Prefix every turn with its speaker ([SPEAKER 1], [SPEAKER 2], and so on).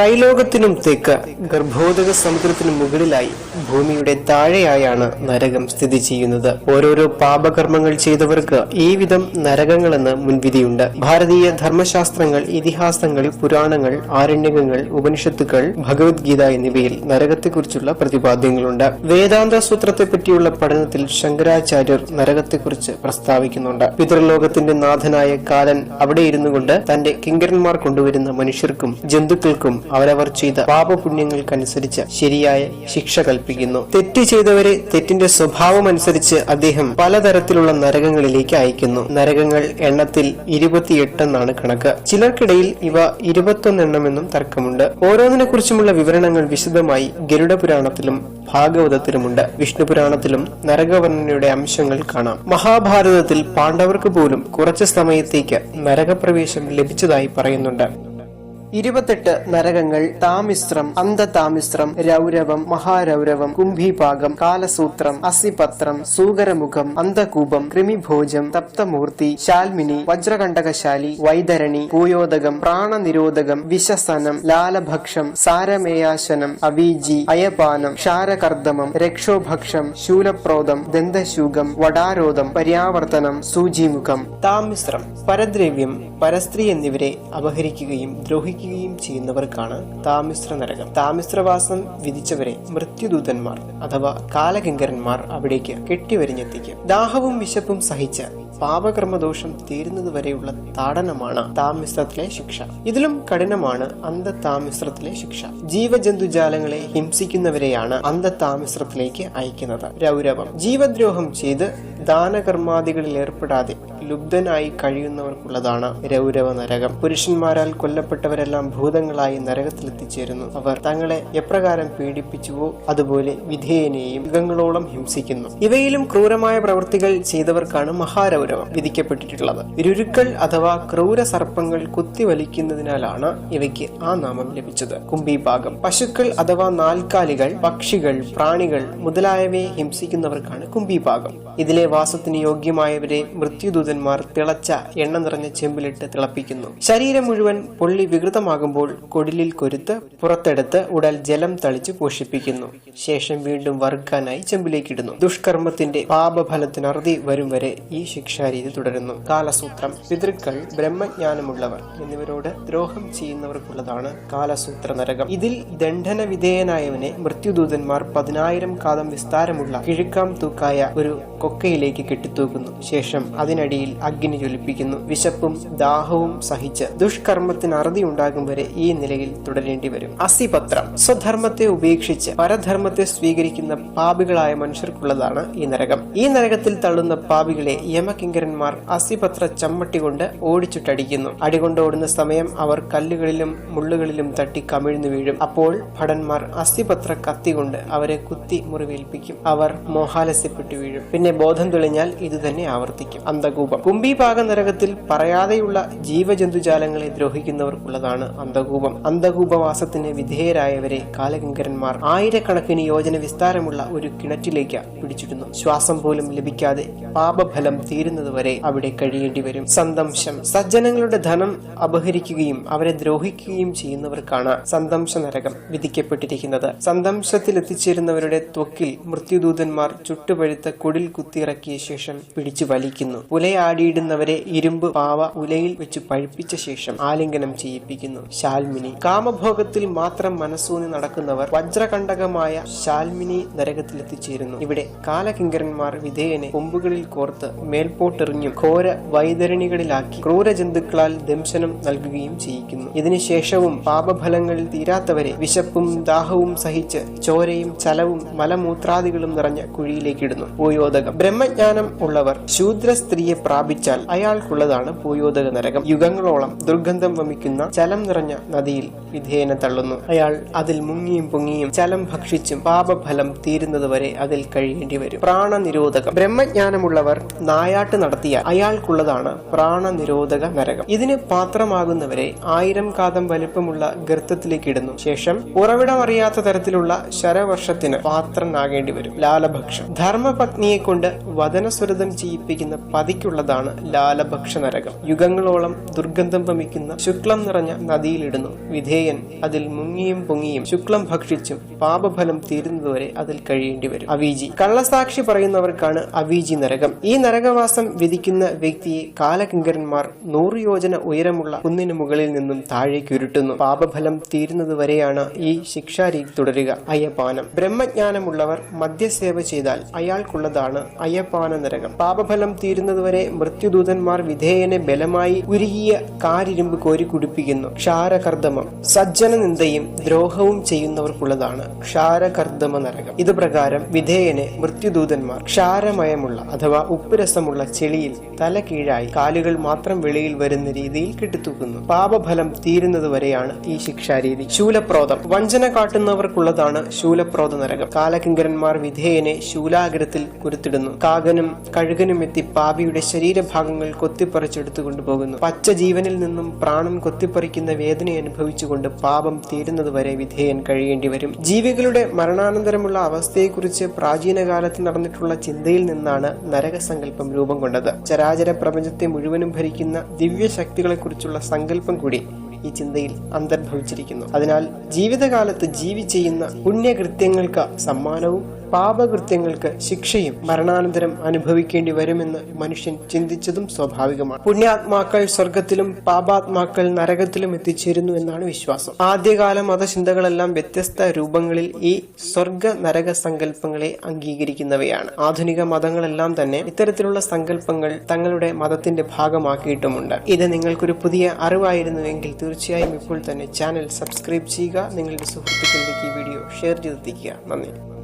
[SPEAKER 1] ത്രൈലോകത്തിനും തെക്ക് ഗർഭോദക സമുദ്രത്തിനു മുകളിലായി. ഭൂമിയുടെ താഴെയായാണ് നരകം സ്ഥിതി ചെയ്യുന്നത്. ഓരോരോ പാപകർമ്മങ്ങൾ ചെയ്തവർക്ക് ഈ വിധം നരകങ്ങളെന്ന് മുൻവിധിയുണ്ട്. ഭാരതീയ ധർമ്മശാസ്ത്രങ്ങൾ ഇതിഹാസങ്ങൾ പുരാണങ്ങൾ ആരണ്യകങ്ങൾ ഉപനിഷത്തുക്കൾ ഭഗവത്ഗീത എന്നിവയിൽ നരകത്തെക്കുറിച്ചുള്ള പ്രതിപാദ്യങ്ങളുണ്ട്. വേദാന്ത സൂത്രത്തെ പറ്റിയുള്ള പഠനത്തിൽ ശങ്കരാചാര്യർ നരകത്തെക്കുറിച്ച് പ്രസ്താവിക്കുന്നുണ്ട്. പിതൃലോകത്തിന്റെ നാഥനായ കാലൻ അവിടെ ഇരുന്നു കൊണ്ട് തന്റെ കിങ്കരന്മാർ കൊണ്ടുവരുന്ന മനുഷ്യർക്കും ജന്തുക്കൾക്കും അവരവർ ചെയ്ത പാപപുണ്യങ്ങൾക്കനുസരിച്ച് ശരിയായ ശിക്ഷ കൽപ്പിക്കുന്നു തെറ്റ് ചെയ്തവരെ തെറ്റിന്റെ സ്വഭാവം അനുസരിച്ച് അദ്ദേഹം പലതരത്തിലുള്ള നരകങ്ങളിലേക്ക് അയക്കുന്നു. നരകങ്ങൾ എണ്ണത്തിൽ ഇരുപത്തിയെട്ടെന്നാണ് കണക്ക്. ചിലർക്കിടയിൽ ഇവ ഇരുപത്തൊന്നെണ്ണമെന്നും തർക്കമുണ്ട്. ഓരോന്നിനെ കുറിച്ചുമുള്ള വിവരണങ്ങൾ വിശദമായി ഗരുഡ പുരാണത്തിലും ഭാഗവതത്തിലുമുണ്ട്. വിഷ്ണു പുരാണത്തിലും നരകവർണനയുടെ അംശങ്ങൾ കാണാം. മഹാഭാരതത്തിൽ പാണ്ഡവർക്ക് പോലും കുറച്ച് സമയത്തേക്ക് നരകപ്രവേശം ലഭിച്ചതായി പറയുന്നുണ്ട്. ഇരുപത്തെട്ട് നരകങ്ങൾ താമിശ്രം അന്ധതാമിശ്രം രൗരവം മഹാരൗരവം കുംഭീപാകം കാലസൂത്രം അസിപത്രം സൂകരമുഖം അന്ധകൂപം കൃമിഭോജം തപ്തമൂർത്തി ശാൽമിനി വജ്രകണ്ടകശാലി വൈതരണി ഭൂയോദകം പ്രാണനിരോധകം വിശസനം ലാലഭക്ഷം സാരമേയാശനം അവീജി അയപാനം ക്ഷാരകർദ്ദമം രക്ഷോഭക്ഷം ശൂലപ്രോദം ദന്തശൂകം വടാരോധം പര്യാവർത്തനം സൂചിമുഖം താമിശ്രം പരദ്രവ്യം പരസ്ത്രീ എന്നിവരെ അപഹരിക്കുകയും ദ്രോഹിക്കുകയും ചെയ്യുന്നവർക്കാണ് താമിശ്ര നരകം. താമിശ്രവാസം വിധിച്ചവരെ മൃത്യുദൂതന്മാർ അഥവാ കാലകിങ്കരന്മാർ അവിടേക്ക് കെട്ടിവരിഞ്ഞെത്തിക്കും. ദാഹവും വിശപ്പും സഹിച്ച് പാപകർമ്മദോഷം തീരുന്നതുവരെയുള്ള താടനമാണ് താമിശ്രത്തിലെ ശിക്ഷ. ഇതിലും കഠിനമാണ് അന്ധതാമിശ്രത്തിലെ ശിക്ഷ. ജീവജന്തുജാലങ്ങളെ ഹിംസിക്കുന്നവരെയാണ് അന്ധതാമിശ്രത്തിലേക്ക് അയക്കുന്നത്. രൗരവം. ജീവദ്രോഹം ചെയ്ത് ദാനകർമാദികളിൽ ഏർപ്പെടാതെ ലുബ്ധനായി കഴിയുന്നവർക്കുള്ളതാണ് രൗരവ നരകം പുരുഷന്മാരാൽ കൊല്ലപ്പെട്ടവരെല്ലാം ഭൂതങ്ങളായി നരകത്തിലെത്തിച്ചേരുന്നു. അവർ തങ്ങളെ എപ്രകാരം പീഡിപ്പിച്ചുവോ അതുപോലെ വിധേയനെയും യുഗങ്ങളോളം ഹിംസിക്കുന്നു. ഇവയിലും ക്രൂരമായ പ്രവൃത്തികൾ ചെയ്തവർക്കാണ് മഹാരൗരവം വിധിക്കപ്പെട്ടിട്ടുള്ളത്. രുരുക്കൾ അഥവാ ക്രൂര സർപ്പങ്ങൾ കുത്തിവലിക്കുന്നതിനാലാണ് ഇവയ്ക്ക് ആ നാമം ലഭിച്ചത്. കുംഭീഭാഗം. പശുക്കൾ അഥവാ നാൽക്കാലികൾ പക്ഷികൾ പ്രാണികൾ മുതലായവയെ ഹിംസിക്കുന്നവർക്കാണ് കുംഭീഭാഗം. ഇതിലെ വാസത്തിന് യോഗ്യമായവരെ മൃത്യുദൂതന്മാർ തിളച്ച എണ്ണ നിറഞ്ഞ ചെമ്പിലിട്ട് തിളപ്പിക്കുന്നു. ശരീരം മുഴുവൻ പൊള്ളി വികൃതമാകുമ്പോൾ കൊടിലിൽ കൊരുത്ത് പുറത്തെടുത്ത് ഉടൽ ജലം തളിച്ച് പോഷിപ്പിക്കുന്നു. ശേഷം വീണ്ടും വറുക്കാനായി ചെമ്പിലേക്കിടുന്നു. ദുഷ്കർമ്മത്തിന്റെ പാപഫലത്തിന് അറുതി വരും വരെ ഈ ശിക്ഷാരീതി തുടരുന്നു. കാലസൂത്രം. പിതൃക്കൾ ബ്രഹ്മജ്ഞാനമുള്ളവർ എന്നിവരോട് ദ്രോഹം ചെയ്യുന്നവർക്കുള്ളതാണ് കാലസൂത്ര നരകം ഇതിൽ ദണ്ഡന വിധേയനായവനെ മൃത്യുദൂതന്മാർ പതിനായിരം കാതം വിസ്താരമുള്ള കിഴുക്കാം തൂക്കായ ഒരു കൊക്കയിലേക്ക് കെട്ടിത്തൂക്കുന്നു. ശേഷം അതിനടിയിൽ അഗ്നി ജ്വലിപ്പിക്കുന്നു. വിശപ്പും ദാഹവും സഹിച്ച് ദുഷ്കർമ്മത്തിന് അറുതി ഉണ്ടാകും വരെ ഈ നിലയിൽ തുടരേണ്ടി വരും. അസിപത്രം. സ്വധർമ്മത്തെ ഉപേക്ഷിച്ച് പരധർമ്മത്തെ സ്വീകരിക്കുന്ന പാപികളായ മനുഷ്യർക്കുള്ളതാണ് ഈ നരകം. ഈ നരകത്തിൽ തള്ളുന്ന പാപികളെ യമകിങ്കരന്മാർ അസിപത്ര ചമ്മട്ടി കൊണ്ട് ഓടിച്ചിട്ടടിക്കുന്നു. അടികൊണ്ട് ഓടുന്ന സമയം അവർ കല്ലുകളിലും മുള്ളുകളിലും തട്ടി കമിഴ്ന്നു വീഴും. അപ്പോൾ ഭടന്മാർ അസ്ഥിപത്ര കത്തി കൊണ്ട് അവരെ കുത്തി മുറിവേൽപ്പിക്കും. അവർ മോഹാലസ്യപ്പെട്ടു വീഴും. പിന്നെ ബോധം തെളിഞ്ഞാൽ ഇത് തന്നെ ആവർത്തിക്കും അന്ധകൂപം കുംഭീപാക നരകത്തിൽ പറയാതെയുള്ള ജീവജന്തുജാലങ്ങളെ ദ്രോഹിക്കുന്നവർക്കുള്ളതാണ് അന്ധകൂപം. അന്ധകൂപവാസത്തിന് വിധേയരായവരെ കാലകിങ്കരന്മാർ ആയിരക്കണക്കിന് യോജന വിസ്താരമുള്ള ഒരു കിണറ്റിലേക്ക് പിടിച്ചിടുന്നു. ശ്വാസം പോലും ലഭിക്കാതെ പാപഫലം തീരുന്നതുവരെ അവിടെ കഴിയേണ്ടി വരും. സന്തംശം. സജ്ജനങ്ങളുടെ ധനം അപഹരിക്കുകയും അവരെ ദ്രോഹിക്കുകയും ചെയ്യുന്നവർക്കാണ് സന്തംശ നരകം വിധിക്കപ്പെട്ടിരിക്കുന്നത്. സന്തംശത്തിൽ എത്തിച്ചേരുന്നവരുടെ ത്വക്കിൽ മൃത്യുദൂതന്മാർ ചുട്ടുപഴുത്ത കുടിൽ കുത്തിയിറക്കിയ ശേഷം പിടിച്ചു വലിക്കുന്നു. ഉലയാടിയിടുന്നവരെ ഇരുമ്പ് പാവ ഉലയിൽ വെച്ച് പഴുപ്പിച്ച ശേഷം ആലിംഗനം ചെയ്യിപ്പിക്കുന്നു. ശാൽമിനി. കാമഭോഗത്തിൽ മാത്രം മനസ്സൂന്നി നടക്കുന്നവർ വജ്രകണ്ടകമായ ശാൽമിനി നരകത്തിൽ എത്തിച്ചേരുന്നു ഇവിടെ കാലകിങ്കരന്മാർ വിധേയനെ കൊമ്പുകളിൽ കോർത്ത് മേൽപോട്ടെറിഞ്ഞും ഘോര വൈതരണികളിലാക്കി ക്രൂരജന്തുക്കളാൽ ദംശനം നൽകുകയും ചെയ്യിക്കുന്നു. ഇതിനുശേഷവും പാപഫലങ്ങളിൽ തീരാത്തവരെ വിശപ്പും ദാഹവും സഹിച്ച് ചോരയും ചലവും മലമൂത്രാദികളും നിറഞ്ഞ കുഴിയിലേക്കിടുന്നു ഭൂയോദകം ബ്രഹ്മജ്ഞാനം ഉള്ളവർ ശൂദ്ര സ്ത്രീയെ പ്രാപിച്ചാൽ അയാൾക്കുള്ളതാണ് പൂയോദക നരകം. യുഗങ്ങളോളം ദുർഗന്ധം വമിക്കുന്ന ചലം നിറഞ്ഞ നദിയിൽ വിധേയനെ തള്ളുന്നു. അയാൾ അതിൽ മുങ്ങിയും പൊങ്ങിയും ചലം ഭക്ഷിച്ചും പാപഫലം തീരുന്നതുവരെ അതിൽ കഴിയേണ്ടി വരും. പ്രാണനിരോധകം. ബ്രഹ്മജ്ഞാനമുള്ളവർ നായാട്ട് നടത്തിയാൽ അയാൾക്കുള്ളതാണ് പ്രാണനിരോധക നരകം. ഇതിന് പാത്രമാകുന്നവരെ ആയിരം കാതം വലിപ്പമുള്ള ഗർത്തത്തിലേക്ക് ഇടുന്നു. ശേഷം ഉറവിടമറിയാത്ത തരത്തിലുള്ള ശരവർഷത്തിന് പാത്രനാകേണ്ടി വരും. ലാലഭക്ഷം ധർമ്മപത്നിയെ കൊണ്ട് വദനസുരതം ചെയ്യിപ്പിക്കുന്ന പതിക്കുള്ള ഉള്ളതാണ് ലാലഭക്ഷ നരകം യുഗങ്ങളോളം ദുർഗന്ധം വമിക്കുന്ന ശുക്ലം നിറഞ്ഞ നദിയിലിടുന്നു. വിധേയൻ അതിൽ മുങ്ങിയും പൊങ്ങിയും ശുക്ലം ഭക്ഷിച്ചും പാപഫലം തീരുന്നതുവരെ അതിൽ കഴിയേണ്ടി വരും. അവീജി കള്ളസാക്ഷി പറയുന്നവർക്കാണ് അവീജി നരകം. ഈ നരകവാസം വിധിക്കുന്ന വ്യക്തിയെ കാലകിങ്കരന്മാർ നൂറ് യോജന ഉയരമുള്ള കുന്നിന് മുകളിൽ നിന്നും താഴേക്ക് ഉരുട്ടുന്നു. പാപഫലം തീരുന്നതുവരെയാണ് ഈ ശിക്ഷാരീതി തുടരുക. അയ്യപ്പാനം ബ്രഹ്മജ്ഞാനമുള്ളവർ മദ്യസേവ ചെയ്താൽ അയാൾക്കുള്ളതാണ് അയ്യപ്പാന നരകം പാപഫലം തീരുന്നതുവരെ മൃത്യുദൂതന്മാർ വിധേയനെ ബലമായി ഉരുകിയ കാരിരുമ്പ് കോരി കുടിപ്പിക്കുന്നു. ക്ഷാരകർദ്ദമം. സജ്ജന നിന്ദയും ദ്രോഹവും ചെയ്യുന്നവർക്കുള്ളതാണ് ക്ഷാരകർദ്ദമ നരകം. ഇത് പ്രകാരം വിധേയനെ മൃത്യുദൂതന്മാർ ക്ഷാരമയമുള്ള അഥവാ ഉപ്പുരസമുള്ള ചെളിയിൽ തല കീഴായി കാലുകൾ മാത്രം വെളിയിൽ വരുന്ന രീതിയിൽ കെട്ടിത്തൂക്കുന്നു. പാപഫലം തീരുന്നതുവരെയാണ് ഈ ശിക്ഷാരീതി. ശൂലപ്രോതം. വഞ്ചന കാട്ടുന്നവർക്കുള്ളതാണ് ശൂലപ്രോത നരകം. കാലകിങ്കരന്മാർ വിധേയനെ ശൂലാഗ്രത്തിൽ കുരുത്തിടുന്നു. കാകനും കഴുകനും എത്തി പാപിയുടെ ശരീരഭാഗങ്ങൾ കൊത്തിപ്പറിച്ചെടുത്തു കൊണ്ടുപോകുന്നു പച്ച ജീവനിൽ നിന്നും പ്രാണൻ കൊത്തിപ്പറിക്കുന്ന വേദന അനുഭവിച്ചുകൊണ്ട് പാപം തീരുന്നതുവരെ വിധേയൻ കഴിയേണ്ടി വരും ജീവികളുടെ മരണാനന്തരമുള്ള അവസ്ഥയെക്കുറിച്ച് പ്രാചീന കാലത്ത് നടന്നിട്ടുള്ള ചിന്തയിൽ നിന്നാണ് നരകസങ്കല്പം രൂപം കൊണ്ടത്. ചരാചര പ്രപഞ്ചത്തെ മുഴുവനും ഭരിക്കുന്ന ദിവ്യശക്തികളെക്കുറിച്ചുള്ള സങ്കല്പം കൂടി ഈ ചിന്തയിൽ അന്തർഭവിച്ചിരിക്കുന്നു. അതിനാൽ ജീവിതകാലത്ത് ജീവി ചെയ്യുന്ന പുണ്യകൃത്യങ്ങൾക്ക് സമ്മാനവും പാപകൃത്യങ്ങൾക്ക് ശിക്ഷയും മരണാനന്തരം അനുഭവിക്കേണ്ടി വരുമെന്ന് മനുഷ്യൻ ചിന്തിച്ചതും സ്വാഭാവികമാണ്. പുണ്യാത്മാക്കൾ സ്വർഗത്തിലും പാപാത്മാക്കൾ നരകത്തിലും എത്തിച്ചേരുന്നു എന്നാണ് വിശ്വാസം. ആദ്യകാല മതചിന്തകളെല്ലാം വ്യത്യസ്ത രൂപങ്ങളിൽ ഈ സ്വർഗ നരക സങ്കല്പങ്ങളെ അംഗീകരിക്കുന്നവയാണ്. ആധുനിക മതങ്ങളെല്ലാം തന്നെ ഇത്തരത്തിലുള്ള സങ്കല്പങ്ങൾ തങ്ങളുടെ മതത്തിന്റെ ഭാഗമാക്കിയിട്ടുമുണ്ട്. ഇത് നിങ്ങൾക്കൊരു പുതിയ അറിവായിരുന്നുവെങ്കിൽ തീർച്ചയായും ഇപ്പോൾ തന്നെ ചാനൽ സബ്സ്ക്രൈബ് ചെയ്യുക. നിങ്ങളുടെ സുഹൃത്തുക്കളിലേക്ക് ഈ വീഡിയോ ഷെയർ ചെയ്തെത്തിക്കുക. നന്ദി.